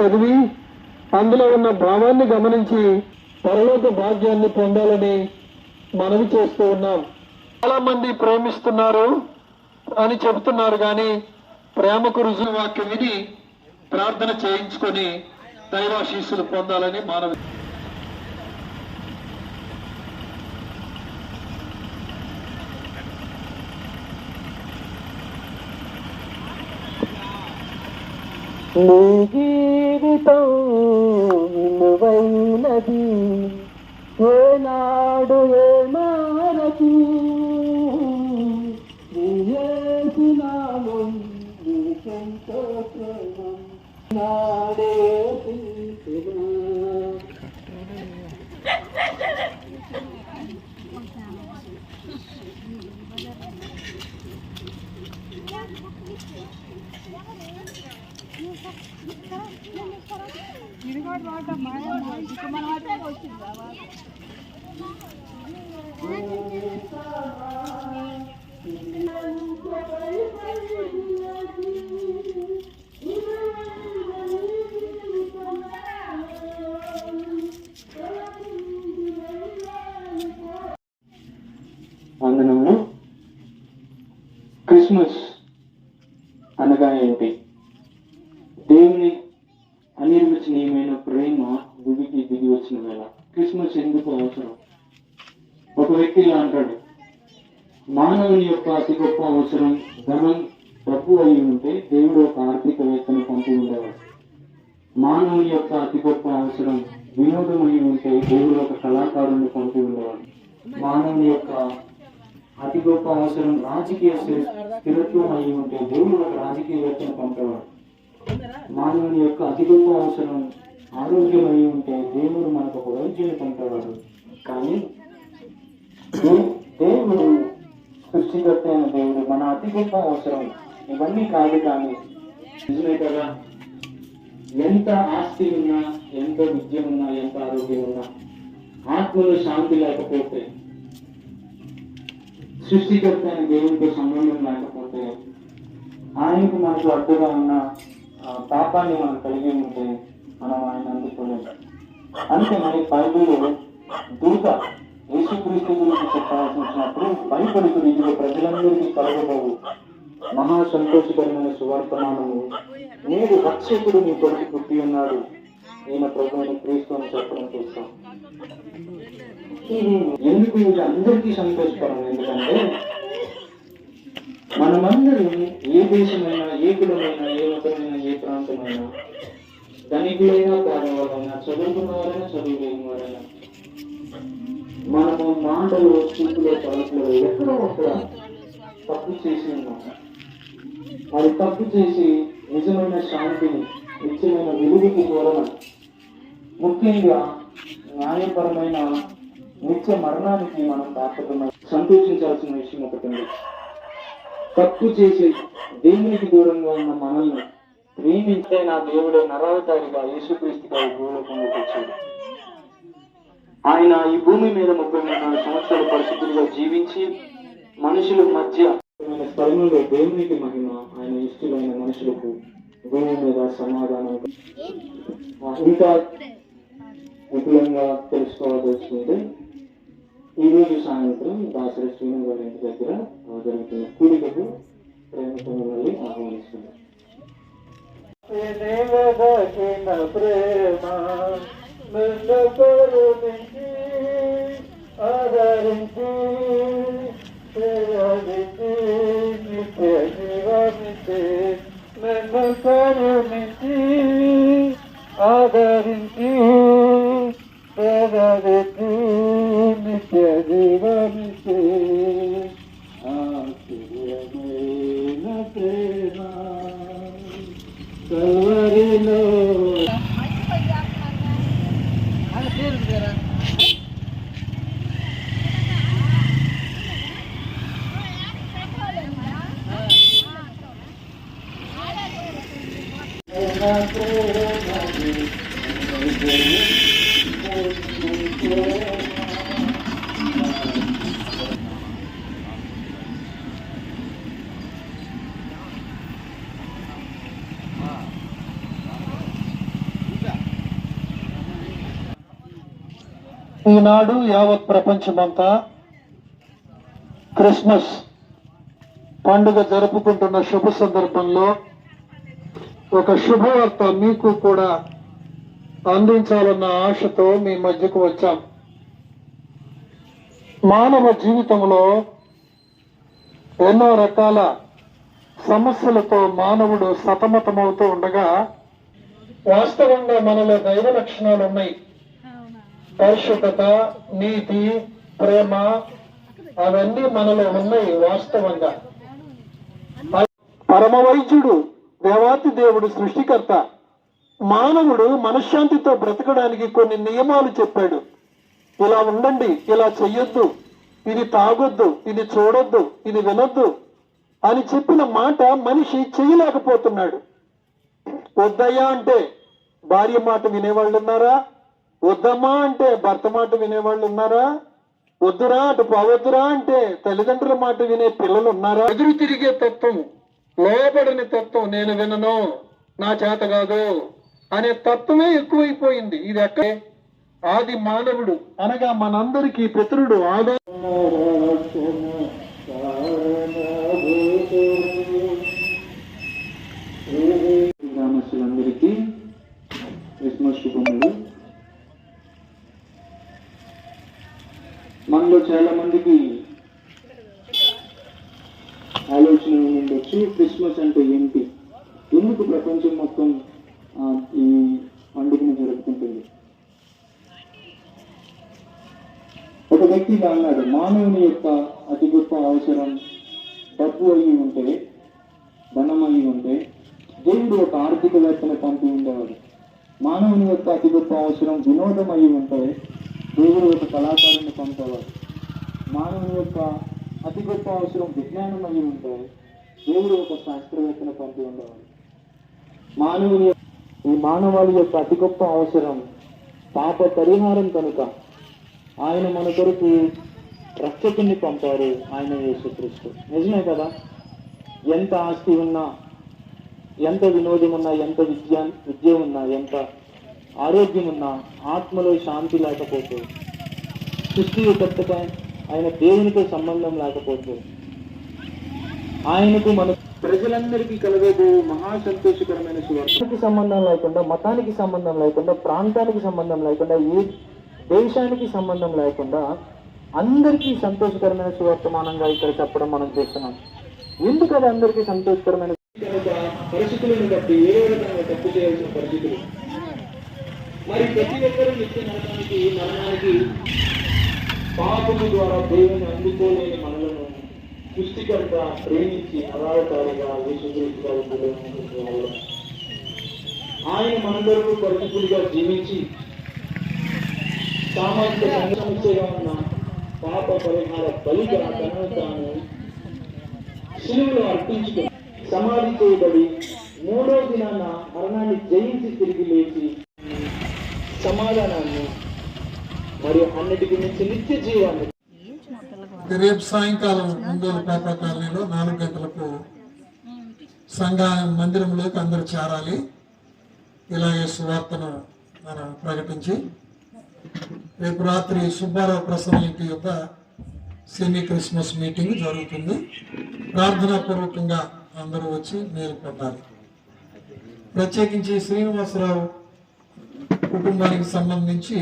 చదివి అందులో ఉన్న భావాన్ని గమనించి పరలోక భాగ్యాన్ని పొందాలని మనవి చేస్తూ ఉన్నాం. చాలా మంది ప్రేమిస్తున్నారు అని చెబుతున్నారు కానీ ప్రేమకు రుజువు వాక్యం విని ప్రార్థన చేయించుకొని దైవాశీస్సులు పొందాలని మానవి నీ జీవితం విలువైనది ఏనాడు ఏ మారదు నీయేసినాము నీకెంతో ప్రేమ నాడే తెలిసిన వందనములు క్రిస్మస్ అనగా ఏంటి దేవుని అనిర్వచనీయమైన ప్రేమ భూమికి దిగి వచ్చిన వేళ క్రిస్మస్ ఎందుకు అవసరం ఒక వ్యక్తి ఇలా అంటాడు మానవుని యొక్క అతి గొప్ప అవసరం ధనం డబ్బు అయి ఉంటే దేవుడు ఒక ఆర్థికవేత్తను పంపి ఉండేవాడు మానవుని యొక్క అతి గొప్ప అవసరం వినోదం అయి ఉంటే దేవుడు ఒక కళాకారుని పంపి ఉండేవాడు మానవుని యొక్క అతి గొప్ప అవసరం రాజకీయ స్థిర- స్థిరత్వం అయి ఉంటే దేవుడు ఒక రాజకీయవేత్తను పంపేవాడు మానవుని యొక్క అతి గొప్ప అవసరం ఆరోగ్యం అయి ఉంటే దేవుడు మనకు ఒక వైద్యుని పంపేవాడు కానీ దేవుడు సృష్టికర్త అయిన దేవుడు మన అతి గొప్ప అవసరం. ఇవన్నీ కాదు కానీ నిజమే కదా? ఎంత ఆస్తి ఉన్నా ఎంత విద్య ఉన్నా ఎంత ఆరోగ్యం ఉన్నా ఆత్మలో శాంతి లేకపోతే సృష్టికర్త అయిన దేవుడితో సంబంధం లేకపోతే ఆయనకు మనకు అడ్డుగా ఉన్న పాపాన్ని మనం కలిగి ఉంటే మనం ఆయన అందుకోలేము అంటే మరి బైబిల్ దూత యేసుక్రీస్తు గురించి చెప్పాల్సి వచ్చినప్పుడు భయపడుతూ ఇదిగో ప్రజలందరికీ కలగబోవు. మహా సంతోషకరమైన సువార్తమానము నేడు రక్షకుడు నీ కొడుకు పుట్టి ఉన్నాడు. ఈయన ప్రభుత్వం క్రీస్తు అని చెప్పడం చూస్తాం. ఇది ఎందుకు ఇది అందరికీ సంతోషకరం? ఎందుకంటే మనమందరం ఏ దేశమైనా ఏ కులమైనా ఏ మతమైనా ఏ ప్రాంతమైనా ధనికులైనా పేదవాళ్ళైనా చదువుకున్న వారైనా చదువు వారైనా మనము మాటలు చూపులో పలుకులో ఎక్కడో అక్కడ తప్పు చేసి ఉన్నాం. అది తప్పు చేసి నిజమైన శాంతిని నిత్యమైన విలువకి దూరం ముఖ్యంగా న్యాయపరమైన నిత్య మరణానికి మనం దాపకమైన సంతోషించాల్సిన విషయం ఒకటి ఉంది తప్పు చేసి దేవునికి దూరంగా ఉన్న మనల్ని ప్రేమించే నా దేవుడే నరవతారిగా యేసుక్రీస్తుగా ఈ భూలోకంలోకి వచ్చాడు. ఆయన ఈ భూమి మీద ముప్పై మూడు నాలుగు సంవత్సరాల పరిస్థితులుగా జీవించి మనుషుల మధ్య స్థలంలో దేవునికి మహిమ ఆయన ఇష్టమైన మనుషులకు భూమి మీద సమాధానం. ఆ, ఇంకా విపులంగా తెలుసుకోవాల్సిందే ఈరోజు సాయంత్రం దాసరి శ్రీను గారి ఇంటి దగ్గర జరుగుతున్న కూడికకు ప్రేమతో మిమ్మల్ని ఆహ్వానిస్తున్నాను ప్రేమ ఆదరించి ప్రేమించి నిత్య జీవమితే నన్ను కరుణించి ఆదరించి నిత్య జీవమితే ఆశ్చర్యమైన ప్రేమ ఈనాడు యావత్ ప్రపంచమంతా క్రిస్మస్ పండుగ జరుపుకుంటున్న శుభ సందర్భంలో ఒక శుభవార్త మీకు కూడా అందించాలన్న ఆశతో మీ మధ్యకు వచ్చాం. మానవ జీవితంలో ఎన్నో రకాల సమస్యలతో మానవుడు సతమతమవుతూ ఉండగా వాస్తవంగా మనలో దైవ లక్షణాలు ఉన్నాయి పరిశుభ్రత నీతి ప్రేమ అవన్నీ మనలో ఉన్నాయి వాస్తవంగా. పరమ వైద్యుడు దేవాతి దేవుడు సృష్టికర్త మానవుడు మనశ్శాంతితో బ్రతకడానికి కొన్ని నియమాలు చెప్పాడు. ఇలా ఉండండి ఇలా చెయ్యొద్దు ఇది తాగొద్దు ఇది చూడొద్దు ఇది వినొద్దు అని చెప్పిన మాట మనిషి చేయలేకపోతున్నాడు. వద్దయ్యా అంటే భార్య మాట వినేవాళ్ళు ఉన్నారా వద్దమ్మా అంటే భర్త మాట వినేవాళ్ళు ఉన్నారా? వద్దురా అటు పోవద్దురా అంటే తల్లిదండ్రుల మాట వినే పిల్లలు ఉన్నారా? ఎదురు తిరిగే తత్వం లోబడని తత్వం నేను వినను నా చేత కాదు అనే తత్వమే ఎక్కువైపోయింది. ఇది ఎక్క ఆది మానవుడు. అనగా మనందరికీ పితరుడు ఆదా. గ్రామస్తులందరికీ క్రిస్మస్ శుభములు. మనలో చాలా మందికి ఆలోచన ఉండొచ్చు క్రిస్మస్ అంటే ఏంటి? ఎందుకు ప్రపంచం మొత్తం ఈ పండుగను జరుపుకుంటుంది? ఒక వ్యక్తి అన్నాడు మానవుని యొక్క అతి గొప్ప అవసరం డబ్బు అయి ఉంటే ధనం అయి ఉంటే దేవుడు ఒక ఆర్థికవేత్తను పంపి ఉండేవాడు. మానవుని యొక్క అతి గొప్ప అవసరం వినోదం అయి ఉంటే దేవుడు ఒక కళాకారుని పంపేవాడు మానవుని యొక్క అతి గొప్ప అవసరం విజ్ఞానం అయి ఉంటే దేవుడు ఒక శాస్త్రవేత్తను పంపి ఉండేవాడు మానవుని ఈ మానవాళి యొక్క అతి గొప్ప అవసరం పాప పరిహారం కనుక. ఆయన మన కొరకు రక్షకుని పంపారు ఆయన యేసుక్రీస్తు. నిజమే కదా? ఎంత ఆస్తి ఉన్నా ఎంత వినోదం ఉన్నా ఎంత విద్య విద్య ఉన్నా ఎంత ఆరోగ్యం ఉన్నా ఆత్మలో శాంతి లేకపోతే సృష్టికర్తగా ఆయన దేవునితో సంబంధం లేకపోతే ఆయనకు మన ప్రజలందరికీ కలగబో మహా సంతోషకరమైన సువార్తకి సంబంధం లేకుండా మతానికి సంబంధం లేకుండా ప్రాంతానికి సంబంధం లేకుండా ఏ దేశానికి సంబంధం లేకుండా అందరికీ సంతోషకరమైన సువర్తమానంగా ఇక్కడ చెప్పడం మనం చేస్తున్నాం. ఎందుకు అది అందరికీ సంతోషకరమైన పరిస్థితులను బట్టి ఏ రకంగా తప్పు చేయాల్సిన పరిస్థితులు? మరి ప్రతి ఒక్కరూ నిత్య నరకానికి మరణానికి పాపము ద్వారా దేవుని అందుకోలేని మనలను పుష్టికర్త ప్రేమించి అరావతారుగా యేసుక్రీస్తుగా ఉండడం ఆయన మనందరూ పరిస్థితులుగా జీవించి సామాజిక సమస్యగా ఉన్న పాప పరిహార బలిగా తనను తాను శిలువలో అర్పించుకుని సమాధి చేయబడి మూడో దినాన మరణాన్ని జయించి తిరిగి లేచి సమాధానాన్ని మరియు అన్నిటికి మించి నిత్య జీవాన్ని రేపు సాయంకాలం ఒంగోలు పేప కాలనీలో నాలుగు గంటలకు సంఘ మందిరంలోకి అందరూ చేరాలి. ఇలాగే సువార్తను మనం ప్రకటించి రేపు రాత్రి సుబ్బారావు ప్రసన్న ఇంటి యొక్క సెమీ క్రిస్మస్ మీటింగ్ జరుగుతుంది. ప్రార్థనాపూర్వకంగా అందరూ వచ్చి మేలు పొందాలి. ప్రత్యేకించి శ్రీనివాసరావు కుటుంబానికి సంబంధించి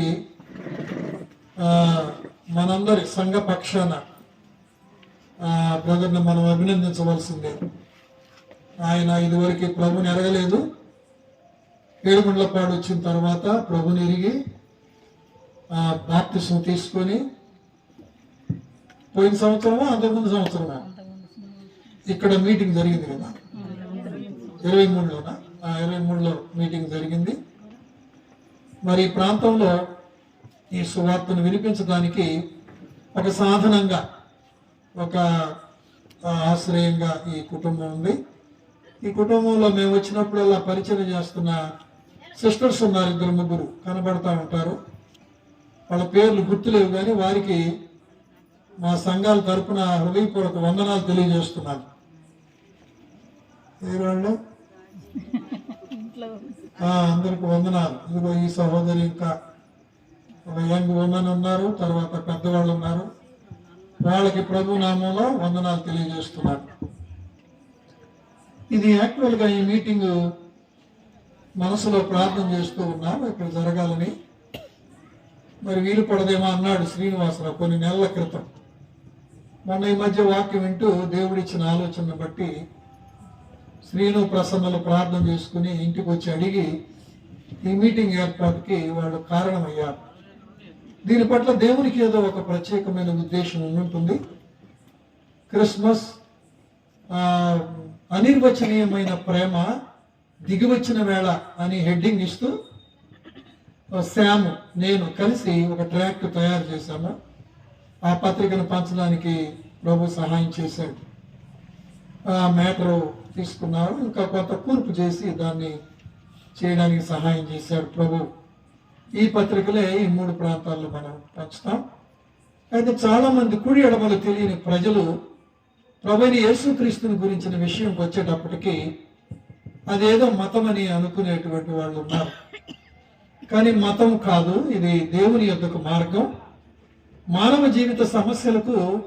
మనందరి సంఘ పక్షాన బ్రదర్ని మనం అభినందించవలసిందే. ఆయన ఇదివరకు ప్రభుని ఎరగలేదు ఏడుగుండ్లపాడు వచ్చిన తర్వాత ప్రభుని ఎరిగి బాప్తిసం తీసుకొని పోయిన సంవత్సరమా అంతకుముందు సంవత్సరమా ఇక్కడ మీటింగ్ జరిగింది కదా. ఇరవై మూడులోనా? ఇరవై మూడులో మీటింగ్ జరిగింది. మరి ఈ ప్రాంతంలో ఈ సువార్తను వినిపించడానికి ఒక సాధనంగా ఒక ఆశ్రయంగా ఈ కుటుంబం ఉంది. ఈ కుటుంబంలో మేము వచ్చినప్పుడల్లా పరిచయం చేస్తున్న సిస్టర్స్ ఉన్నారు ఇద్దరు ముగ్గురు కనబడతా ఉంటారు. వాళ్ళ పేర్లు గుర్తులేవు కానీ వారికి మా సంఘాల తరపున హృదయపూర్వక వందనాలు తెలియజేస్తున్నాను. ఏ వాళ్ళు? అందరికి వందనాలు. ఇదిగో ఈ సహోదరి ఇంకా ఒక యంగ్ ఉమెన్ ఉన్నారు తర్వాత పెద్దవాళ్ళు ఉన్నారు. వాళ్ళకి ప్రభు నామంలో వందనాలు తెలియజేస్తున్నారు ఇది యాక్చువల్గా ఈ మీటింగ్ మనసులో ప్రార్థన చేస్తూ ఉన్నాం ఇక్కడ జరగాలని. మరి వీలు పడదేమో అన్నాడు శ్రీనివాసరావు కొన్ని నెలల క్రితం. మొన్న ఈ మధ్య వాక్యం వింటూ దేవుడిచ్చిన ఆలోచనను బట్టి శ్రీను ప్రసన్నలు ప్రార్థన చేసుకుని ఇంటికి వచ్చి అడిగి ఈ మీటింగ్ ఏర్పాటుకి వాళ్ళు కారణమయ్యారు. దీని పట్ల దేవునికి ఏదో ఒక ప్రత్యేకమైన ఉద్దేశం ఉంటుంది క్రిస్మస్ అనిర్వచనీయమైన ప్రేమ దిగివచ్చిన వేళ అని హెడ్డింగ్ ఇస్తూ శామ్ నేను కలిసి ఒక ట్రాక్ తయారు చేశాము. ఆ పత్రికను పంచడానికి ప్రభు సహాయం చేశాడు. ఆ మ్యాటరు తీసుకున్నారు ఇంకా కొంత కూర్పు చేసి దాన్ని చేయడానికి సహాయం చేశాడు ప్రభు. ఈ పత్రికలే ఈ మూడు ప్రాంతాల్లో మనం పంచుతాం. అయితే చాలామంది కుడి ఎడమలు తెలియని ప్రజలు ప్రభుని యేసుక్రీస్తుని గురించిన విషయం వచ్చేటప్పటికి అదేదో మతం అని అనుకునేటువంటి వాళ్ళు ఉన్నారు. కానీ మతం కాదు ఇది దేవుని యొక్క మార్గం. మానవ జీవిత సమస్యలకు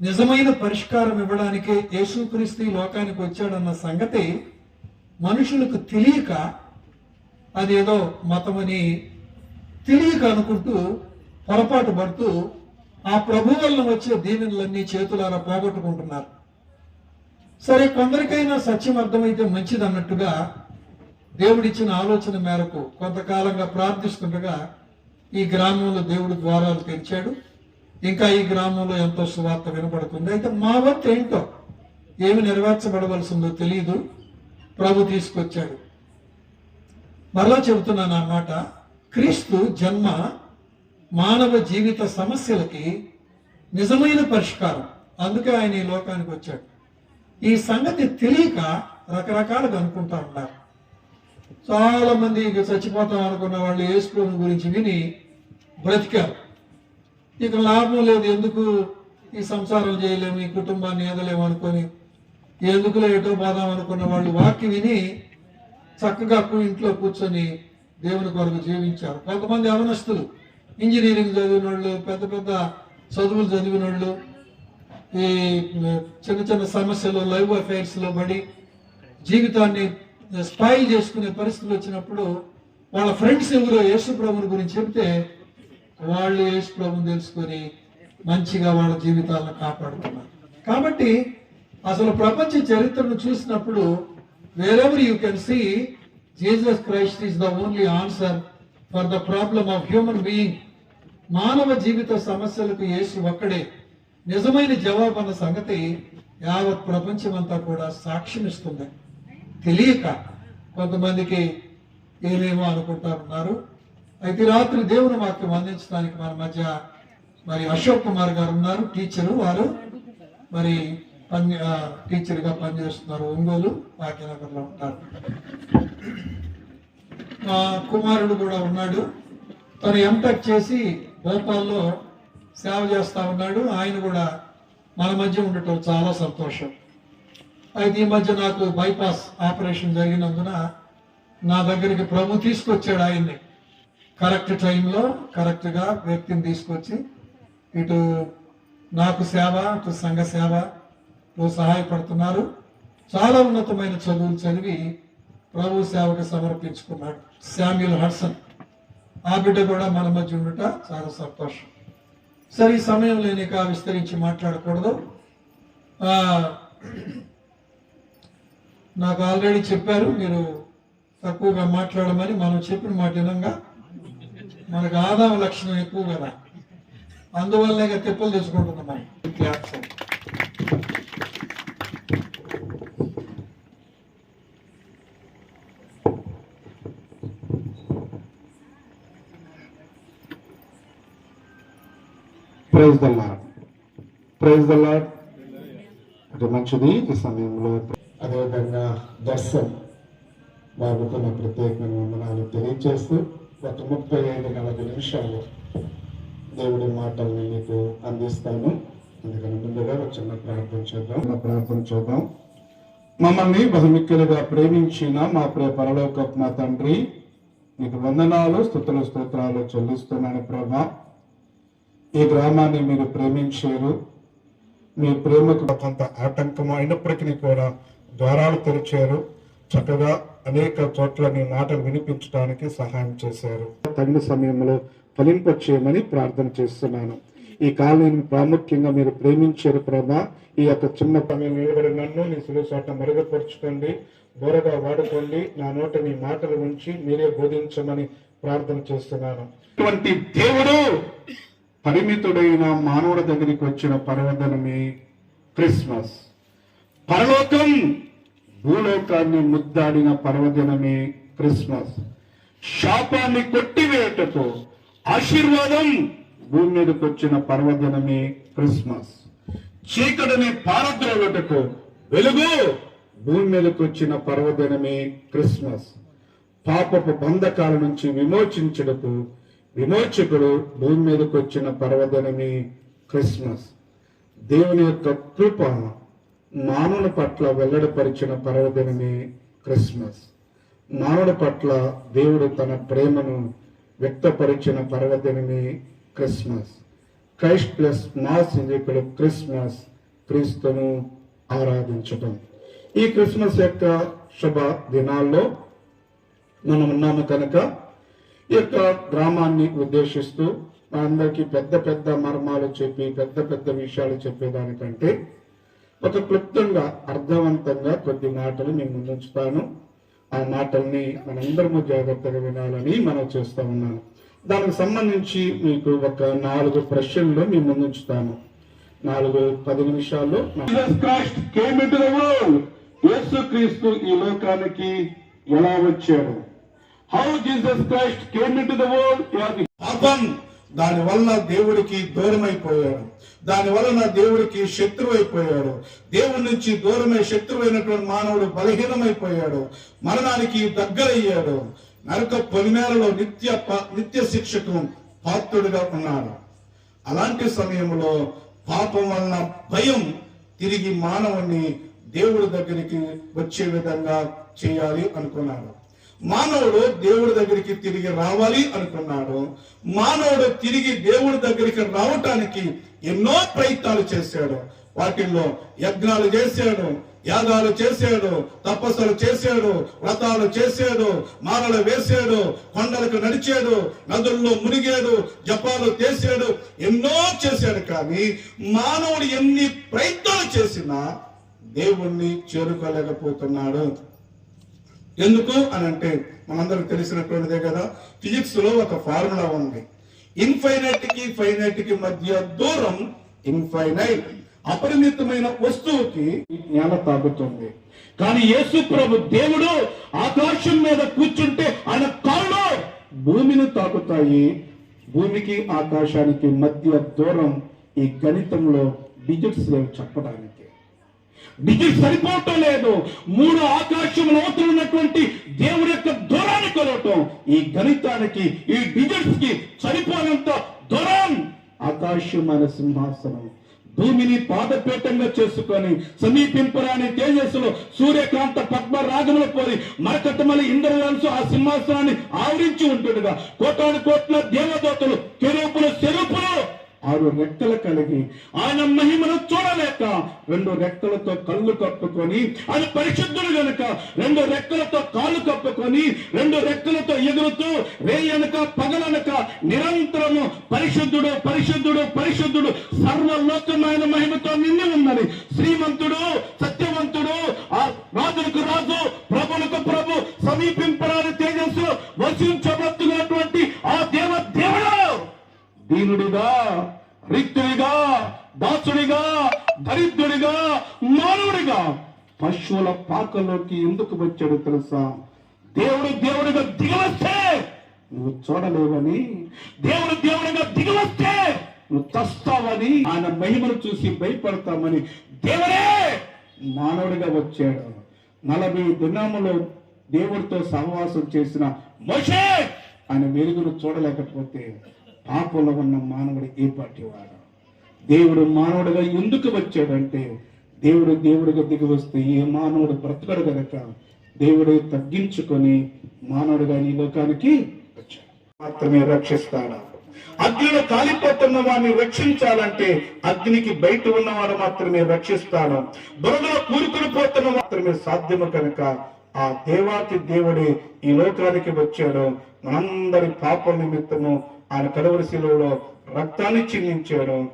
నిజమైన పరిష్కారం ఇవ్వడానికే యేసుక్రీస్తు లోకానికి వచ్చాడన్న సంగతి మనుషులకు తెలియక అదేదో మతమని తెలియక అనుకుంటూ పొరపాటు పడుతూ ఆ ప్రభు వల్ల వచ్చే దీవెనలన్నీ చేతులారా పోగొట్టుకుంటున్నారు. సరే కొందరికైనా సత్యం అర్థమైతే మంచిది అన్నట్టుగా దేవుడిచ్చిన ఆలోచన మేరకు కొంతకాలంగా ప్రార్థిస్తుండగా ఈ గ్రామంలో దేవుడు ద్వారాలు తెరిచాడు. ఇంకా ఈ గ్రామంలో ఎంతో సువార్త వినపడుతుంది అయితే మా వంతు ఏంటో? ఏమి నెరవేర్చబడవలసిందో తెలియదు ప్రభు తీసుకొచ్చాడు. మరలా చెబుతున్నాను అన్నమాట క్రీస్తు జన్మ మానవ జీవిత సమస్యలకి నిజమైన పరిష్కారం. అందుకే ఆయన ఈ లోకానికి వచ్చాడు. ఈ సంగతి తెలియక రకరకాలుగా అనుకుంటా ఉన్నారు. చాలా మంది ఇక చచ్చిపోతాం అనుకున్న వాళ్ళు యేసుప్రభు గురించి విని బ్రతికారు. ఇక లాభం లేదు. ఎందుకు ఈ సంసారం చేయలేము? ఈ కుటుంబాన్ని ఏదలేము అనుకొని ఎందుకులో ఎటో బాధం అనుకున్న వాళ్ళు వాక్య విని చక్కగా ఇంట్లో కూర్చొని దేవుని కొరకు జీవించారు. కొంతమంది అవనస్తులు ఇంజనీరింగ్ చదివిన వాళ్ళు పెద్ద పెద్ద చదువులు చదివిన వాళ్ళు ఈ చిన్న చిన్న సమస్యలు లైవ్ అఫైర్స్లో పడి జీవితాన్ని స్పాయిల్ చేసుకునే పరిస్థితులు వచ్చినప్పుడు వాళ్ళ ఫ్రెండ్స్ ఎవరో యేసు ప్రభుని గురించి చెప్తే వాళ్ళు యేసు ప్రభుని తెలుసుకొని మంచిగా వాళ్ళ జీవితాలను కాపాడుతున్నారు. కాబట్టి అసలు ప్రపంచ చరిత్రను చూసినప్పుడు wherever you can see Jesus Christ is the only answer for the problem of human being మానవ జీవిత సమస్యలకు యేసు ఒక్కడే. నిజమైన జవాబు అన్న సంగతి యావత్ ప్రపంచం అంతా కూడా సాక్ష్యం ఇస్తుంది. తెలియక కొంతమందికి ఏమేమో అనుకుంటా ఉన్నారు. అయితే రాత్రి దేవుని వాక్యం అందించడానికి మన మధ్య మరి అశోక్ కుమార్ గారు ఉన్నారు. టీచరు వారు మరి పని టీచర్గా పనిచేస్తున్నారు. ఒంగోలు భాగ్యనగర్లో ఉంటారు. మా కుమారుడు కూడా ఉన్నాడు. తను ఎంటెక్ చేసి భోపాల్లో సేవ చేస్తా ఉన్నాడు. ఆయన కూడా మన మధ్య ఉండటం చాలా సంతోషం. అయితే ఈ మధ్య నాకు బైపాస్ ఆపరేషన్ జరిగినందున నా దగ్గరికి ప్రభు తీసుకొచ్చాడు ఆయన్ని. కరెక్ట్ టైంలో కరెక్ట్గా వ్యక్తిని తీసుకొచ్చి ఇటు నాకు సేవ ఇటు సంఘ సేవలో సహాయపడుతున్నారు. చాలా ఉన్నతమైన చదువులు చదివి ప్రభు సేవకు సమర్పించుకున్నాడు. Samuel Hudson. ఆ బిడ్డ కూడా మన మధ్య ఉండట చాలా సంతోషం. సరే ఈ సమయంలో నేను విస్తరించి మాట్లాడకూడదు. నాకు ఆల్రెడీ చెప్పారు మీరు తక్కువగా మాట్లాడమని మనం చెప్పిన మాట వినంగా మనకు ఆదాయ లక్షణం ఎక్కువ కదా. అందువల్లే ఇక తిప్పలు తీసుకుంటున్నాం మనం claps praise the Lord praise the Lord అది మంచిది ఈ సమయంలో. అదేవిధంగా దర్శన్ బాబుకు నా ప్రత్యేకమైన వందనాలు తెలియజేస్తూ ఒక ముప్పై ఐదు నలభై నిమిషాలు దేవుడి మాటల్ని మీకు అందిస్తాను. అందుకని ముందుగా ఒక చిన్న ప్రార్థన చేద్దాం. ప్రార్థన చేద్దాం. మమ్మల్ని బహుమిక్కులుగా ప్రేమించిన మా ప్రే పరలోక మా తండ్రి మీకు వందనాలు స్థుతులు స్తోత్రాలు చెల్లిస్తున్నాను ప్రభా. ఈ గ్రామాన్ని మీరు ప్రేమించారు. మీ ప్రేమకు కొంత ఆటంకం అయినప్పటికీ కూడా ద్వారాలు తెరిచారు. చక్కగా అనేక చోట్ల మీ మాటలు వినిపించడానికి సహాయం చేశారు. తగిన సమయంలో ఫలింపచేయమని ప్రార్థన చేస్తున్నాను. ఈ కాలనీని ప్రాముఖ్యంగా మీరు ప్రేమించారు ప్రభా. ఈ యొక్క చిన్న సమయం నిలబడి నన్ను నీ సులుసాట మరుగుపరుచుకోండి. బోరగా వాడుకోండి. నా నోట నీ మాటలు ఉంచి మీరే బోధించమని ప్రార్థన చేస్తున్నాను. ఇటువంటి దేవుడు పరిమితుడైన మానవుడి దగ్గరికి వచ్చిన పర్వదనమే క్రిస్మస్. పరలోకం భూలోకాన్ని ముద్దాడిన పర్వదినమే క్రిస్మస్. శాపాన్ని కొట్టివేయటతో ఆశీర్వాదం భూమి మీదకి వచ్చిన పర్వదినమే క్రిస్మస్. చీకటిని పారద్రోలుటకు వెలుగు భూమి మీదకి వచ్చిన పర్వదినమే క్రిస్మస్. పాపపు బంధకాల నుంచి విమోచించుటకు విమోచకుడు భూమి మీదకి వచ్చిన పర్వదినమే క్రిస్మస్. దేవుని యొక్క కృప మానవుల పట్ల వెల్లడిపరిచిన పర్వదినమే క్రిస్మస్. మానవుడి పట్ల దేవుడు తన ప్రేమను వ్యక్తపరిచిన పర్వదినమే క్రిస్మస్. క్రైస్ట్ ప్లస్ మాస్ ఇక్కడ క్రిస్మస్ క్రీస్తును ఆరాధించటం. ఈ క్రిస్మస్ యొక్క శుభ దినాల్లో మనం ఉన్నాము కనుక ఈ యొక్క గ్రామాన్ని ఉద్దేశిస్తూ అందరికీ పెద్ద పెద్ద మర్మాలు చెప్పి పెద్ద పెద్ద విషయాలు చెప్పేదానికంటే ఒక క్లుప్తంగా అర్థవంతంగా కొద్ది మాటలు మేము ముందుంచుతాను. ఆ మాటల్ని మనందరము జాగ్రత్తగా వినాలని మనం చేస్తా ఉన్నాను. దానికి సంబంధించి మీకు ఒక నాలుగు ప్రశ్నలు మీ ముందుంచుతాను. నాలుగు పది నిమిషాల్లో యేసుక్రీస్తు ఈ లోకానికి ఎలా వచ్చాడు? How Jesus Christ came into the world దాని వల్ల దేవుడికి దూరం అయిపోయాడు దాని వలన దేవుడికి శత్రువు అయిపోయాడు దేవుడి నుంచి దూరమై అయినటువంటి మానవుడు బలహీనమైపోయాడు. మరణానికి దగ్గరయ్యాడు. నరక పొలిమేరలో నిత్య ప- నిత్య శిక్షకు పాత్రుడిగా ఉన్నాడు. అలాంటి సమయంలో పాపం వలన భయం తిరిగి మానవుణ్ణి దేవుడి దగ్గరికి వచ్చే విధంగా చేయాలి అనుకున్నాడు. మానవుడు దేవుడి దగ్గరికి తిరిగి రావాలి అనుకున్నాడు. మానవుడు తిరిగి దేవుడి దగ్గరికి రావటానికి ఎన్నో ప్రయత్నాలు చేశాడు. వాటిల్లో యజ్ఞాలు చేశాడు యాగాలు చేశాడు తపస్సులు చేశాడు వ్రతాలు చేశాడు మాలలు వేసాడు కొండలకు నడిచాడు నదుల్లో మునిగాడు జపాలు చేశాడు ఎన్నో చేశాడు కానీ మానవుడు ఎన్ని ప్రయత్నాలు చేసినా దేవుణ్ణి చేరుకోలేకపోతున్నాడు. ఎందుకు అని అంటే మనందరికి తెలిసినటువంటిదే కదా ఫిజిక్స్లో ఒక ఫార్ములా ఉంది. ఇన్ఫైనైట్కి ఫైనైట్కి మధ్య దూరం ఇన్ఫైనైట్ అపరిమితమైన వస్తువుకి జ్ఞాన తాగుతుంది కానీ యేసు ప్రభు దేవుడు ఆకాశం మీద కూర్చుంటే ఆయన కాళ్ళు భూమిని తాకుతాయి. భూమికి ఆకాశానికి మధ్య దూరం ఈ గణితంలో డిజిట్స్ లేవు చెప్పడానికి. నీకు సరిపోవటం లేదు. మూడు ఆకాశం లోతులు ఉన్నటువంటి దేవుడి యొక్క దూరాన్ని కొలవటం. ఈ గణితానికి ఈ డిజిట్స్కి సరిపోనంత దూరం. ఆకాశమైన సింహాసనం భూమిని పాదపీఠంగా చేసుకొని సమీపింపరాని తేజస్సులో సూర్యకాంత పద్మ రాగముల పోలి మరకటమలి ఇంద్రవంశు ఆ సింహాసనాన్ని ఆవరించి ఉంటుండగా కోటాను కోట్ల దేవదూతలు కెరూపులు చెరుపులు ఆరు రెక్కలు కలిగి ఆయన మహిమను చూడలేక రెండు రెక్కలతో కళ్ళు కప్పుకొని ఆయన పరిశుద్ధుడు గనుక రెండు రెక్కలతో కాళ్ళు కప్పుకొని రెండు రెక్కలతో ఎగురుతూ వేయనక పగలనక నిరంతరము పరిశుద్ధుడు పరిశుద్ధుడు పరిశుద్ధుడు సర్వలోకమైన మహిమతో నిండి ఉన్నది. శ్రీమంతుడు సత్యవంతుడు ఆ రాజులకు రాజు ప్రభులకు ప్రభు సమీపింపరాని తేజస్సు వసించబడుతున్నటువంటి ఆ దేవ దీనుడిగా రిక్తుడిగా దాసుడిగా దరిద్రుడిగా మానవుడిగా పశువుల పాకలోకి ఎందుకు వచ్చాడు తెలుసా? దేవుడు దేవుడిగా దిగవస్తే నువ్వు చూడలేవని దేవుడు దేవుడిగా దిగవస్తే నువ్వు చస్తావని ఆయన మహిమను చూసి భయపడతామని దేవుడే మానవుడిగా వచ్చాడు. నలభై దినములు దేవుడితో సహవాసం చేసిన మోషే ఆయన వెలుగును చూడలేకపోతే పాపంలో ఉన్న మానవుడు ఏ పాటి వాడు? దేవుడు మానవుడిగా ఎందుకు వచ్చాడంటే దేవుడు దేవుడిగా దిగి వస్తే ఏ మానవుడు బ్రతకడు కనుక దేవుడు తగ్గించుకొని మానవుడుగా ఈ లోకానికి వచ్చాడు. మాత్రమే రక్షిస్తాడు? అగ్నిలో కాలిపోతున్న వాడిని రక్షించాలంటే అగ్నికి బయట ఉన్నవాడు మాత్రమే రక్షిస్తాడు. బురదలో కూరుకుని పోతున్న మాత్రమే సాధ్యము కనుక ఆ దేవాతి దేవుడే ఈ లోకానికి వచ్చాడు. మనందరి పాప నిమిత్తము ఆయన కలువరి శిలువలో రక్తాన్ని చిందించాడు.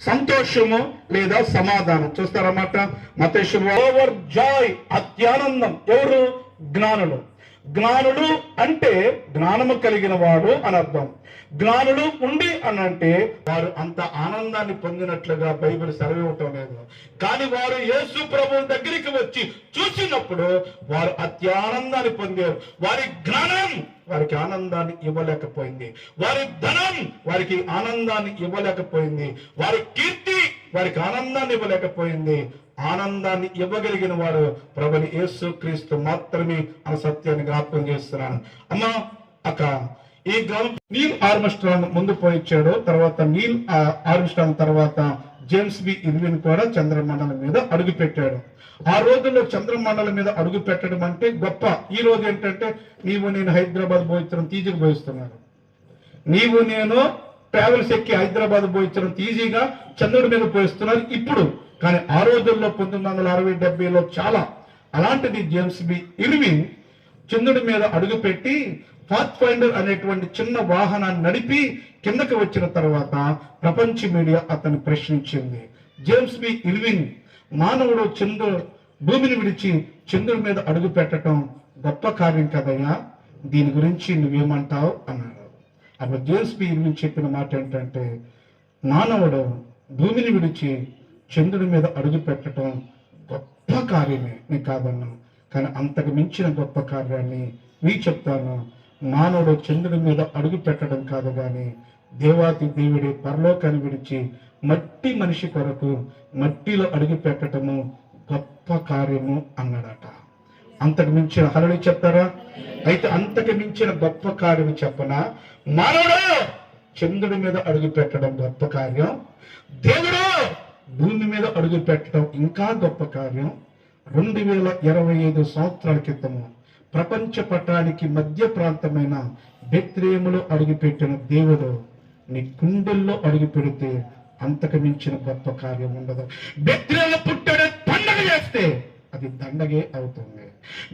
సంతోషము లేదా సమాధానం. చూస్తారన్నమాట? మత ఓవర్ జాయ్ అత్యానందం. ఎవరు? జ్ఞానులు. జ్ఞానుడు అంటే జ్ఞానము కలిగిన వాడు అని అర్థం. జ్ఞానుడు ఉండి అని అంటే వారు అంత ఆనందాన్ని పొందినట్లుగా బైబిల్ సెలవివ్వటం లేదు. కానీ వారు యేసు ప్రభు దగ్గరికి వచ్చి చూసినప్పుడు వారు అతి ఆనందాన్ని పొందారు. వారి జ్ఞానం వారికి ఆనందాన్ని ఇవ్వలేకపోయింది. వారి ధనం వారికి ఆనందాన్ని ఇవ్వలేకపోయింది. వారి కీర్తి వారికి ఆనందాన్ని ఇవ్వలేకపోయింది. ఆనందాన్ని ఇవ్వగలిగిన వాడు ప్రభుని యేసు క్రీస్తు మాత్రమే అన్న సత్యాన్ని జ్ఞాపకం చేస్తున్నాను. అమ్మా అక్క ఈ గ్రామం నీల్ ఆర్మిస్ట్రాంగ్ ముందు పోయిచ్చాడు తర్వాత నీల్ ఆర్మిస్ట్రాంగ్ తర్వాత జేమ్స్ బి ఇర్విన్ కూడా చంద్రమండలం మీద అడుగు పెట్టాడు ఆ రోజుల్లో చంద్రమండలం మీద అడుగు పెట్టడం అంటే గొప్ప. ఈ రోజు ఏంటంటే నీవు నేను హైదరాబాద్ పోయించడం తీజీగా పోయిస్తున్నాను. నీవు నేను ట్రావెల్స్ ఎక్కి హైదరాబాద్ పోయించడం ఈజీగా చంద్రుడి మీద పోయిస్తున్నారు ఇప్పుడు కానీ ఆ రోజుల్లో పంతొమ్మిది వందల అరవై డెబ్బైలో చాలా అలాంటిది జేమ్స్ బి ఇర్వింగ్ చంద్రుడి మీద అడుగుపెట్టి పాత్ ఫైండర్ అనేటువంటి చిన్న వాహనాన్ని నడిపి కిందకి వచ్చిన తర్వాత ప్రపంచ మీడియా అతన్ని ప్రశ్నించింది. జేమ్స్ బి ఇర్వింగ్ మానవుడు చంద్రు భూమిని విడిచి చంద్రుడి మీద అడుగు పెట్టడం గొప్ప కార్యం కదయ్యా. దీని గురించి నువ్వేమంటావు? అన్నాడు. అప్పుడు జేమ్స్ బి ఇర్వింగ్ చెప్పిన మాట ఏంటంటే మానవుడు భూమిని విడిచి చంద్రుడి మీద అడుగు పెట్టడం గొప్ప కార్యమే నేను కాదన్నాను కానీ అంతకు మించిన గొప్ప కార్యాన్ని నీ చెప్తాను. మానవుడు చంద్రుడి మీద అడుగు పెట్టడం కాదు కానీ దేవాతి దేవుడి పరలోకాన్ని విడిచి మట్టి మనిషి కొరకు మట్టిలో అడుగు పెట్టడము గొప్ప కార్యము అన్నాడట. అంతకు మించిన హరళి చెప్తారా? అయితే అంతకు మించిన గొప్ప కార్యం చెప్పనా? మానవుడు చంద్రుడి మీద అడుగు పెట్టడం గొప్ప కార్యం. దేవుడు భూమి మీద అడుగు పెట్టడం ఇంకా గొప్ప కార్యం. రెండు వేల ఇరవై ఐదు సంవత్సరాల క్రితము ప్రపంచ పటానికి మధ్య ప్రాంతమైన బెత్రేములో అడుగుపెట్టిన దేవుడు నీ గుండెల్లో అడుగు పెడితే అంతకు మించిన గొప్ప కార్యం ఉండదు. బెత్రేలు పుట్టాడే పండగ చేస్తే అది దండగే అవుతుంది.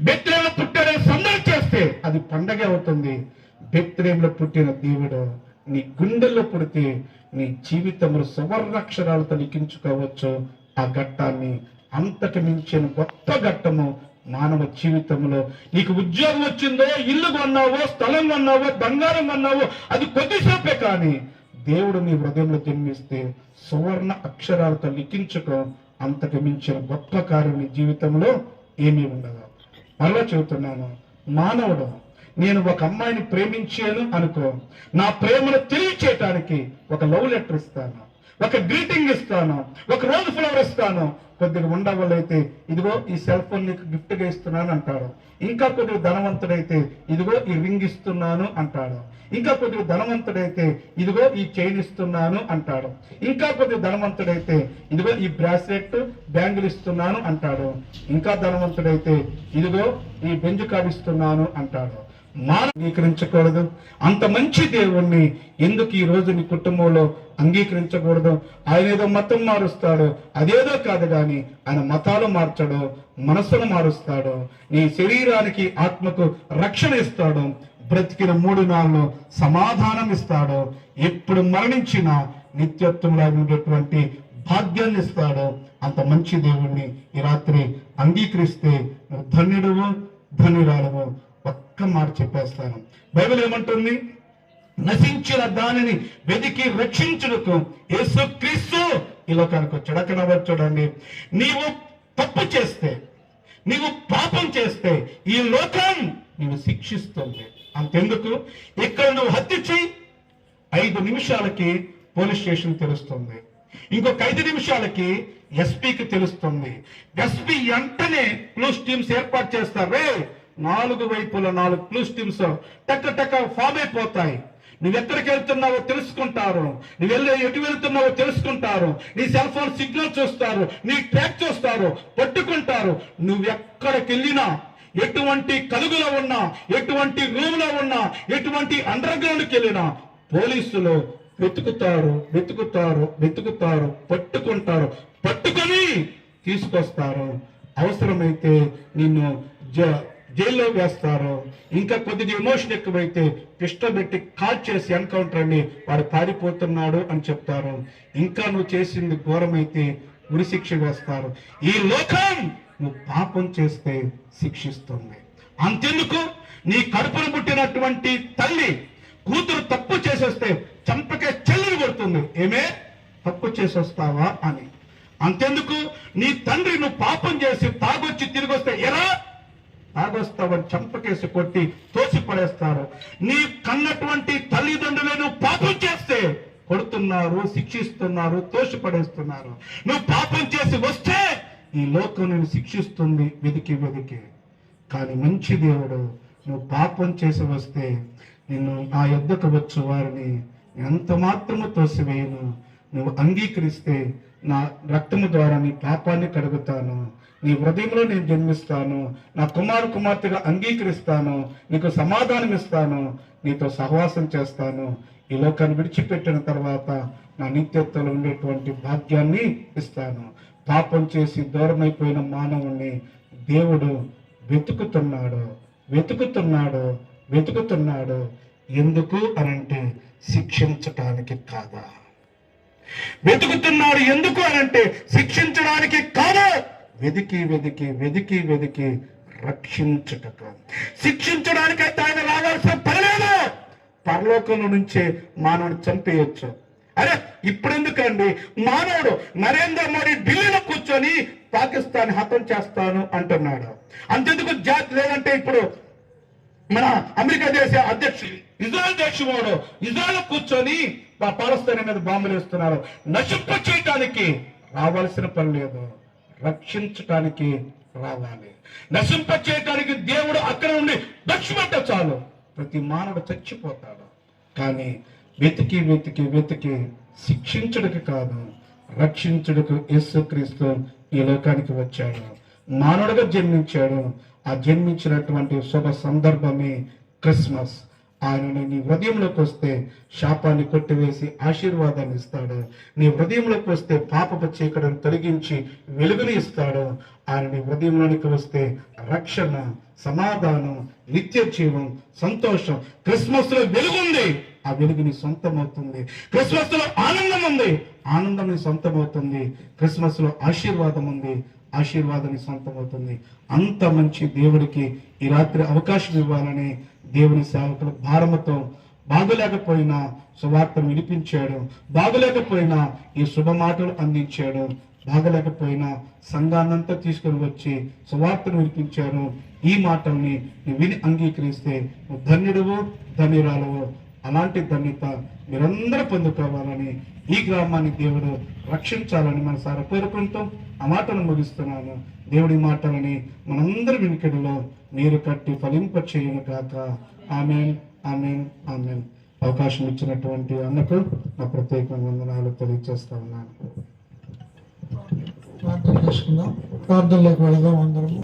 బెత్రేలు పుట్టాడే సందడి చేస్తే అది పండగే అవుతుంది. బెత్రేములో పుట్టిన దేవుడు నీ గుండెల్లో పుడితే నీ జీవితంలో సువర్ణాక్షరాలతో లిఖించుకోవచ్చు. ఆ ఘట్టాన్ని అంతకు మించిన గొప్ప ఘట్టము మానవ జీవితంలో నీకు ఉద్యోగం వచ్చిందో ఇల్లు కొన్నావో స్థలం కొన్నావో బంగారం కొన్నావో అది కొద్దిసేపే కానీ దేవుడు నీ హృదయంలో జన్మిస్తే సువర్ణ అక్షరాలతో లిఖించుకో. అంతకు మించిన గొప్ప కార్యం నీ జీవితంలో ఏమీ ఉండదు. మరలా చెబుతున్నాను మానవుడు నేను ఒక అమ్మాయిని ప్రేమించాను అనుకో నా ప్రేమను తెలియచేయటానికి ఒక లవ్ లెటర్ ఇస్తాను ఒక గ్రీటింగ్ ఇస్తాను ఒక రోజు ఫ్లవర్ ఇస్తాను. కొద్దిగా ఉండవాళ్ళైతే ఇదిగో ఈ సెల్ ఫోన్ నీకు గిఫ్ట్గా ఇస్తున్నాను అంటాడు. ఇంకా కొద్దిగా ధనవంతుడైతే ఇదిగో ఈ రింగ్ ఇస్తున్నాను అంటాడు. ఇంకా కొద్దిగా ధనవంతుడైతే ఇదిగో ఈ చైన్ ఇస్తున్నాను అంటాడు. ఇంకా కొద్దిగా ధనవంతుడైతే ఇదిగో ఈ బ్రాస్లెట్ బ్యాంగిల్ ఇస్తున్నాను అంటాడు. ఇంకా ధనవంతుడైతే ఇదిగో ఈ బెంజ్ కార్డు ఇస్తున్నాను అంటాడు. మానవ అంగీకరించకూడదు. అంత మంచి దేవుణ్ణి ఎందుకు ఈ రోజు నీ కుటుంబంలో అంగీకరించకూడదు? ఆయన ఏదో మతం మారుస్తాడు అదేదో కాదు కానీ ఆయన మతాలు మార్చడు మనసును మారుస్తాడు నీ శరీరానికి ఆత్మకు రక్షణ ఇస్తాడు బ్రతికిన మూడు నాళ్ళు సమాధానం ఇస్తాడు ఎప్పుడు మరణించిన నిత్యత్వంలో ఉండేటువంటి భాగ్యాన్ని ఇస్తాడు. అంత మంచి దేవుణ్ణి ఈ రాత్రి అంగీకరిస్తే ధన్యుడువు ధన్యురాలవు. ఒక్క మాట చెప్పేస్తాను. బైబిల్ ఏమంటుంది? నశించిన దానిని వెతికి రక్షించుటకు యేసుక్రీస్తు ఈ లోకానికి వచ్చాడు. అక్కడ చూడండి. నీవు తప్పు చేస్తే నీవు పాపం చేస్తే ఈ లోకం నీవు శిక్షిస్తుంది. అంతెందుకు? ఇక్కడ నువ్వు హత్య చేయి. ఐదు నిమిషాలకి పోలీస్ స్టేషన్ తెలుస్తుంది. ఇంకొక ఐదు నిమిషాలకి ఎస్పీకి తెలుస్తుంది. ఎస్పీ వెంటనే క్లూస్ టీమ్స్ ఏర్పాటు చేస్తారే. నాలుగు వైపుల నాలుగు క్లూస్ టీమ్స్ టక్క టక్క ఫామ్ అయిపోతాయి. నువ్వు ఎక్కడికి వెళ్తున్నావో తెలుసుకుంటారు. నువ్వు వెళ్ళే ఎటు వెళ్తున్నావో తెలుసుకుంటారు. నీ సెల్ ఫోన్ సిగ్నల్ చూస్తారు. నీ ట్రాక్ చూస్తారు. పట్టుకుంటారు. నువ్వు ఎక్కడికి వెళ్ళినా ఎటువంటి కలుగులో ఉన్నా ఎటువంటి రూమ్లో ఉన్నా ఎటువంటి అండర్ గ్రౌండ్కి వెళ్ళినా పోలీసులు వెతుకుతారు వెతుకుతారు వెతుకుతారు పట్టుకుంటారు. పట్టుకొని తీసుకొస్తారు. అవసరమైతే నిన్ను జ- జైల్లో వేస్తారు. ఇంకా కొద్దిగా ఎమోషన్ ఎక్కువైతే పిస్టల్ పెట్టి కాల్ చేసి ఎన్కౌంటర్ అని వాడు పారిపోతున్నాడు అని చెప్తారు. ఇంకా నువ్వు చేసింది ఘోరమైతే ఉరిశిక్ష వేస్తారు. ఈ లోకం నువ్వు పాపం చేస్తే శిక్షిస్తుంది. అంతెందుకు? నీ కడుపును పుట్టినటువంటి తల్లి కూతురు తప్పు చేసేస్తే చంపకే చెల్లిని కొడుతుంది. ఏమే? తప్పు చేసేస్తావా అని. అంతెందుకు? నీ తండ్రి నువ్వు పాపం చేసి తాగొచ్చి తిరిగి వస్తే ఎలా? తాగొస్తావని చంపకేసి కొట్టి తోసి పడేస్తారు నీ కన్నటువంటి తల్లిదండ్రులను పాపం చేస్తే కొడుతున్నారు శిక్షిస్తున్నారు తోసి పడేస్తున్నారు నువ్వు పాపం చేసి వస్తే ఈ లోకం నేను శిక్షిస్తుంది వెదికి వెదికి. కానీ మంచి దేవుడు నువ్వు పాపం చేసి వస్తే నిన్ను నా యొద్దకు వచ్చు వారిని ఎంత మాత్రము తోసివేయను? నువ్వు అంగీకరిస్తే నా రక్తము ద్వారా నీ పాపాన్ని కడుగుతాను. నీ హృదయంలో నేను జన్మిస్తాను నా కుమారు కుమార్తెగా అంగీకరిస్తాను నీకు సమాధానం ఇస్తాను నీతో సహవాసం చేస్తాను. ఈ లోకాన్ని విడిచిపెట్టిన తర్వాత నా నిత్యత్వంలో ఉండేటువంటి భాగ్యాన్ని ఇస్తాను. పాపం చేసి దూరమైపోయిన మానవుణ్ణి దేవుడు వెతుకుతున్నాడు వెతుకుతున్నాడు వెతుకుతున్నాడు. ఎందుకు అనంటే శిక్షించటానికి కాదా? వెతుకుతున్నాడు ఎందుకు అనంటే శిక్షించడానికి కాదా? వెదికి వెదికి వెదికి వెదికి రక్షించుటకు. శిక్షించడానికైతే ఆయన రావాల్సిన పనిలేదు పరలోకంలో నుంచే మానవుడు చంపేయొచ్చు. అరే ఇప్పుడు ఎందుకండి మానవుడు నరేంద్ర మోడీ ఢిల్లీలో కూర్చొని పాకిస్తాన్ హతం చేస్తాను అంటున్నాడు. అంతెందుకు జాతి లేదంటే ఇప్పుడు మన అమెరికా దేశ అధ్యక్షుడు ఇజ్రాయల్ దేశముడు ఇజ్రాయల్ కూర్చొని ఆ మీద బాంబులు వేస్తున్నారు నశింప చేయటానికి రావాల్సిన పని లేదు. రక్షించటానికి రావాలి. నశింప చేయటానికి దేవుడు అక్కడ ఉండి దక్షిమంటే చాలు. ప్రతి మానవుడు చచ్చిపోతాడు. కానీ వెతికి వెతికి వెతికి శిక్షించడానికి కాదు రక్షించుడికి యేసుక్రీస్తు ఈ లోకానికి వచ్చాడు. మానవుడిగా జన్మించాడు. ఆ జన్మించినటువంటి శుభ సందర్భమే క్రిస్మస్. ఆయన నీ హృదయంలోకి వస్తే శాపాన్ని కొట్టివేసి ఆశీర్వాదాన్ని ఇస్తాడు. నీ హృదయంలోకి వస్తే పాపపు చీకటను తొలగించి వెలుగుని ఇస్తాడు. ఆయన నీ హృదయంలోనికి వస్తే రక్షణ సమాధానం నిత్య జీవం సంతోషం. క్రిస్మస్లో వెలుగుంది. ఆ వెలుగు నీ సొంతం అవుతుంది క్రిస్మస్లో ఆనందం ఉంది ఆనందం నీ సొంతం అవుతుంది క్రిస్మస్లో ఆశీర్వాదం ఉంది ఆశీర్వాదం సొంతమవుతుంది. సొంతం అవుతుంది అంత మంచి దేవుడికి ఈ రాత్రి అవకాశం ఇవ్వాలని దేవుని సేవకుల భారముతో బాగులేకపోయినా సువార్తను వినిపించాడు. బాగులేకపోయినా ఈ శుభ మాటలు అందించాడు. బాగలేకపోయినా సంఘాన్నంతా తీసుకొని వచ్చి సువార్తను వినిపించారు ఈ మాటల్ని నువ్వు విని అంగీకరిస్తే నువ్వు ధన్యుడువు ధన్యురాలవు. అలాంటి ధన్యత మీరందరూ పొందుకోవాలని ఈ గ్రామాన్ని దేవుడు రక్షించాలని మన సార కోరుకుంటూ ఆ మాటను ముగిస్తున్నాను. దేవుడి మాటలని మనందరి వెనుకడిలో నీరు కట్టి ఫలింప చేయను కాక ఆమెన్ ఆమెన్ ఆమెన్. అవకాశం ఇచ్చినటువంటి అన్నకు నా ప్రత్యేక వందనాలు తెలియజేస్తా ఉన్నాను. ప్రార్థన చేసుకుందాం. ప్రార్థనలోకి వెళదాం అందరం